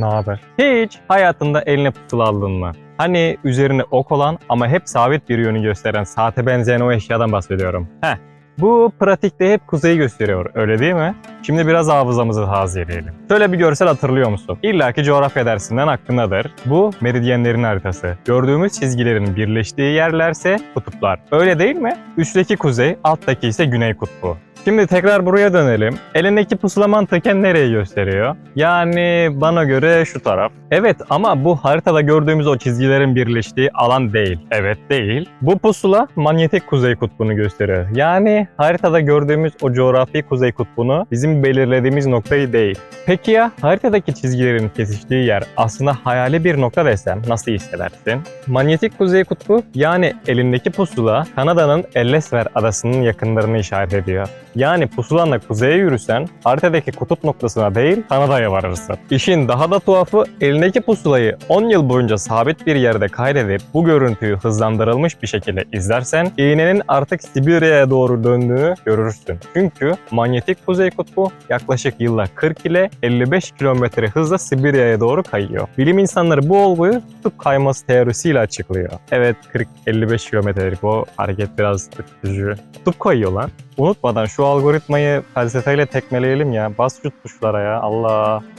Ne haber? Hiç hayatında eline pusula aldın mı? Hani üzerine ok olan ama hep sabit bir yönü gösteren saate benzeyen o eşyadan bahsediyorum. Heh. Bu pratikte hep kuzeyi gösteriyor, öyle değil mi? Şimdi biraz hafızamızı tazeleyelim. Şöyle bir görsel hatırlıyor musun? İlla ki coğrafya dersinden aklındadır. Bu meridyenlerin haritası. Gördüğümüz çizgilerin birleştiği yerlerse kutuplar. Öyle değil mi? Üstteki kuzey, alttaki ise güney kutbu. Şimdi tekrar buraya dönelim. Elindeki pusula mantıken nereyi gösteriyor? Yani bana göre şu taraf. Evet ama bu haritada gördüğümüz o çizgilerin birleştiği alan değil. Evet değil. Bu pusula manyetik kuzey kutbunu gösteriyor. Yani haritada gördüğümüz o coğrafi kuzey kutbunu bizim belirlediğimiz noktayı değil. Peki ya haritadaki çizgilerin kesiştiği yer aslında hayali bir nokta desem nasıl hissedersin? Manyetik kuzey kutbu yani elindeki pusula Kanada'nın Ellesmer adasının yakınlarını işaret ediyor. Yani pusulanla kuzeye yürüsen haritadaki kutup noktasına değil Kanada'ya varırsın. İşin daha da tuhafı elindeki pusulayı 10 yıl boyunca sabit bir yerde kaydedip bu görüntüyü hızlandırılmış bir şekilde izlersen iğnenin artık Sibirya'ya doğru döndüğünü görürsün. Çünkü manyetik kuzey kutbu yaklaşık yılda 40 ile 55 kilometre hızla Sibirya'ya doğru kayıyor. Bilim insanları bu olguyu kutup kayması teorisiyle açıklıyor. Evet 40-55 kilometrelik o hareket biraz ürkütücü. Kutup kayıyor lan. Unutmadan şu algoritmayı felsefeyle tekmeleyelim ya. Bas şu tuşlara ya Allah.